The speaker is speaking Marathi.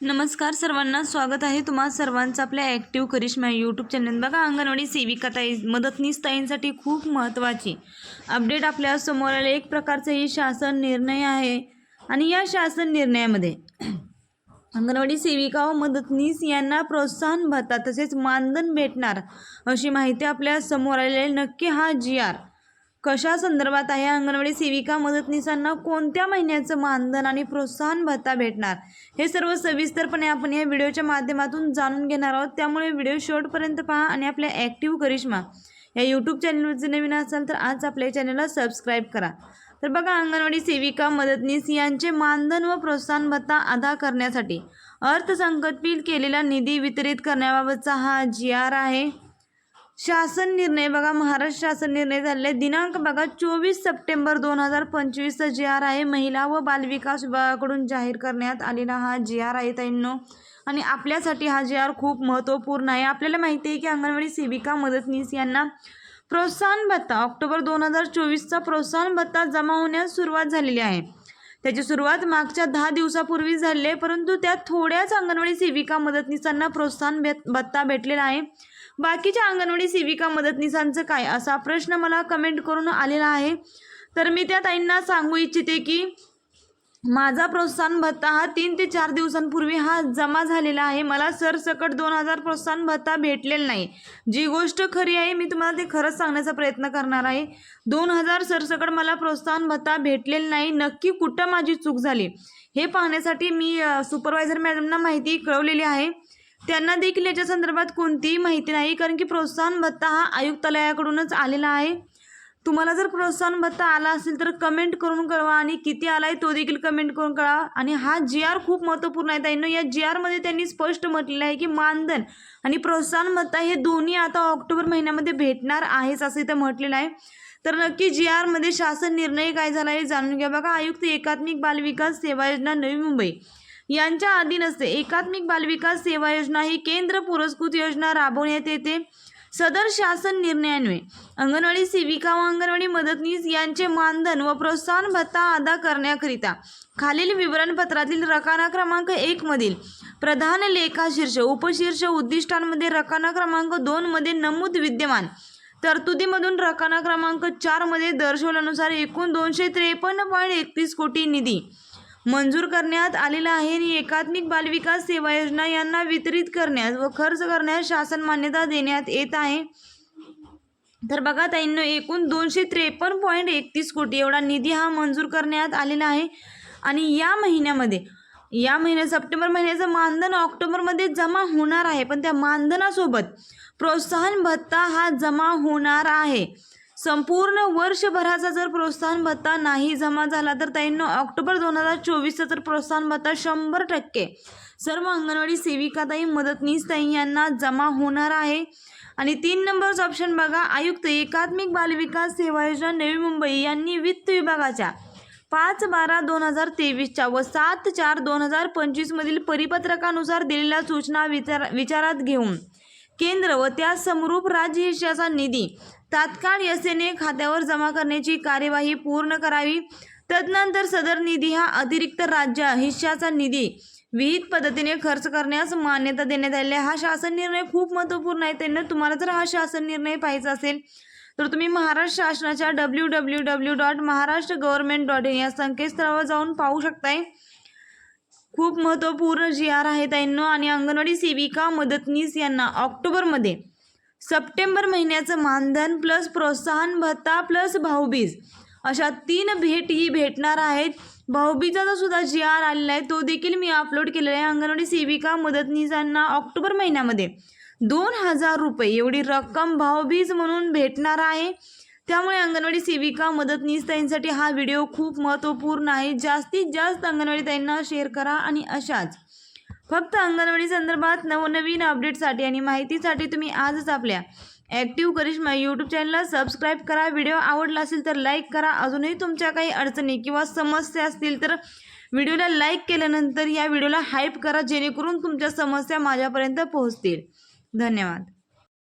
नमस्कार सर्वांना स्वागत आहे तुम्हा सर्वांचं आपल्या ॲक्टिव्ह करिश्मा यूट्यूब चॅनल बघा अंगणवाडी सेविका ताई मदतनीस ताईंसाठी खूप महत्त्वाची. अपडेट आपल्यासमोर आले. एक प्रकारचं ही शासन निर्णय आहे. आणि या शासन निर्णयामध्ये अंगणवाडी सेविका व मदतनीस यांना प्रोत्साहन भत्ता तसेच मानधन भेटणार अशी माहिती आपल्यासमोर आलेली नक्की हा जी आर कशा संदर्भात आहे? अंगणवाडी सेविका मदतनीसांना कोणत्या महिन्याचं मानधन आणि प्रोत्साहन भत्ता भेटणार? हे सर्व सविस्तरपणे आपण या व्हिडिओच्या माध्यमातून जाणून घेणार आहोत. त्यामुळे व्हिडिओ शेवटपर्यंत पहा आणि आपल्या ॲक्टिव्ह करिश्मा या यूट्यूब चॅनलवर जर नवीन असाल तर आज आपल्या चॅनलला सबस्क्राईब करा. तर बघा अंगणवाडी सेविका मदतनीस यांचे मानधन व प्रोत्साहन भत्ता अदा करण्यासाठी अर्थसंकल्पित केलेला निधी वितरित करण्याबाबतचा हा जी आर आहे. शासन निर्णय बघा महाराष्ट्र शासन निर्णय झालेला आहे दिनांक बघा चोवीस सप्टेंबर दोन हजार पंचवीसचा जी आर आहे. महिला व बालविकास विभागाकडून जाहीर करण्यात आलेला हा जी आर आहे ताईंनो. आणि आपल्यासाठी हा जी आर खूप महत्त्वपूर्ण आहे. आपल्याला माहिती आहे की अंगणवाडी सेविका मदतनीस यांना प्रोत्साहन भत्ता ऑक्टोबर दोन हजार चोवीसचा प्रोत्साहन भत्ता जमा होण्यास सुरुवात झालेली आहे. त्याची सुरुवात मागच्या दहा दिवसापूर्वी झाली आहे परंतु त्यात थोड्याच अंगणवाडी सेविका मदतनीसांना प्रोत्साहन भेट भत्ता भेटलेला आहे. बाकीच्या अंगणवाडी सेविका मदतनीसांचं काय? असा प्रश्न मला कमेंट करून आलेला आहे. तर मी त्या ताईंना सांगू इच्छिते की माझा प्रोत्साहन भत्ता हा तीन ते चार दिवसांपूर्वी हा जमा झालेला आहे. मला सरसकट दोन हजार प्रोत्साहन भत्ता भेटलेला नाही. जी गोष्ट खरी आहे मी तुम्हाला ते खरंच सांगण्याचा प्रयत्न करणार आहे. दोन हजार सरसकट मला प्रोत्साहन भत्ता भेटलेला नाही. नक्की कुठं माझी चूक झाली? हे पाहण्यासाठी मी सुपरवायझर मॅडमना माहिती कळवलेली आहे. त्यांना देखील याच्या संदर्भात कोणतीही माहिती नाही कारण की प्रोत्साहन भत्ता हा आयुक्तालयाकडूनच आलेला आहे. तुम्हाला जर प्रोत्साहन भत्ता आला असेल तर कमेंट करून कळवा आणि किती आला आहे तो देखील कमेंट करून कळवा. आणि हा जी आर खूप महत्त्वपूर्ण आहे ताईंनो. या जी आरमध्ये त्यांनी स्पष्ट म्हटलेलं आहे की मानधन आणि प्रोत्साहन भत्ता हे दोन्ही आता ऑक्टोबर महिन्यामध्ये भेटणार आहेच असं इथं म्हटलेलं आहे. तर नक्की जी आरमध्ये शासन निर्णय काय झाला आहे जाणून घ्या. बघा आयुक्त एकात्मिक बालविकास सेवा योजना नवी मुंबई. यांच्या अधीन असते एकात्मिक बालविकास सेवा योजना ही केंद्र पुरस्कृत योजना राबवण्यात येते. सदर शासन निर्णयान्वये. अंगणवाडी सेविका व अंगणवाडी मदतनीस यांचे मानधन व प्रोत्साहन भत्ता अदा करण्याकरिता खालील विवरणपत्रातील रकाना क्रमांक एकमधील प्रधान लेखा शीर्ष उपशीर्ष उद्दिष्टांमध्ये रकाना क्रमांक दोनमध्ये नमूद विद्यमान तरतुदीमधून रकाना क्रमांक चारमध्ये दर्शवल्यानुसार एकूण दोनशे त्रेपन्न पॉईंट एकतीस कोटी निधी मंजूर करण्यात आलेला आहे आणि एकात्मिक बालविकास सेवा योजना यांना वितरित करण्यास व खर्च करण्यास शासन मान्यता देण्यात येत आहे. तर बघा ताईंनो एकूण दोनशे त्रेपन्न पॉईंट एकतीस कोटी एवढा निधी हा मंजूर करण्यात आलेला आहे. आणि या महिन्यामध्ये या महिन्यात सप्टेंबर महिन्याचं मानधन ऑक्टोबरमध्ये जमा होणार आहे. पण त्या मानधनासोबत प्रोत्साहन भत्ता हा जमा होणार आहे. संपूर्ण वर्षभराचा जर प्रोत्साहन भत्ता नाही जमा झाला तर ताईंनो ऑक्टोबर दोन हजार चोवीसचा तर प्रोत्साहन भत्ता शंभर टक्के. सर्व अंगणवाडी सेविकाताई मदतनीस ताई यांना जमा होणार आहे. आणि तीन नंबर्स ऑप्शन बघा. आयुक्त एकात्मिक बालविकास सेवा योजना नवी मुंबई यांनी वित्त विभागाच्या पाच बारा दोन हजार तेवीसच्या व सात चार दोन हजार पंचवीसमधील परिपत्रकानुसार दिलेल्या सूचना विचार विचारात घेऊन केंद्र व त्या समरूप राज्य हिश्शाचा निधी तात्काळ एसएनए खात्यावर जमा करण्याची कार्यवाही पूर्ण करावी. तदनंतर सदर निधी हा अतिरिक्त राज्य हिश्शाचा निधी विहित पद्धतीने खर्च करण्यास मान्यता देण्यात आलेली आहे. हा शासन निर्णय खूप महत्त्वपूर्ण आहे. त्यांना तुम्हाला जर हा शासन निर्णय पाहायचा असेल तर तुम्ही महाराष्ट्र शासनाच्या W W W dot Maharashtra government dot in या संकेतस्थळावर जाऊन पाहू शकताय. खूप महत्त्वपूर्ण जी आर आहे ताईंनो आणि अंगणवाडी सेविका मदतनीस यांना ऑक्टोबरमध्ये सप्टेंबर महिन्याचं मानधन प्लस प्रोत्साहन भत्ता प्लस भाऊबीज अशा तीन भेट ही भेटणार आहेत. भाऊबीजाचा सुद्धा जी आर आलेला आहे तो देखील मी अपलोड केलेला आहे अंगणवाडी सेविका मदतनीसांना ऑक्टोबर महिन्यामध्ये. दोन हजार रुपये एवढी रक्कम भाऊबीज म्हणून भेटणार आहे. त्यामुळे अंगणवाडी सेविका मदतनीस ताईंसाठी हा व्हिडिओ खूप महत्त्वपूर्ण आहे. जास्तीत जास्त अंगणवाडी ताईंना शेअर करा आणि अशाच. फक्त अंगणवाडी संदर्भात नवनवीन अपडेटसाठी आणि माहितीसाठी तुम्ही आजच आपल्या ॲक्टिव्ह करिश्मा यूट्यूब चॅनलला सबस्क्राईब करा. व्हिडिओ आवडला असेल तर लाईक करा. अजूनही तुमच्या काही अडचणी किंवा समस्या असतील तर व्हिडिओला लाईक केल्यानंतर या व्हिडिओला हाईप करा जेणेकरून तुमच्या समस्या माझ्यापर्यंत पोहोचतील. धन्यवाद.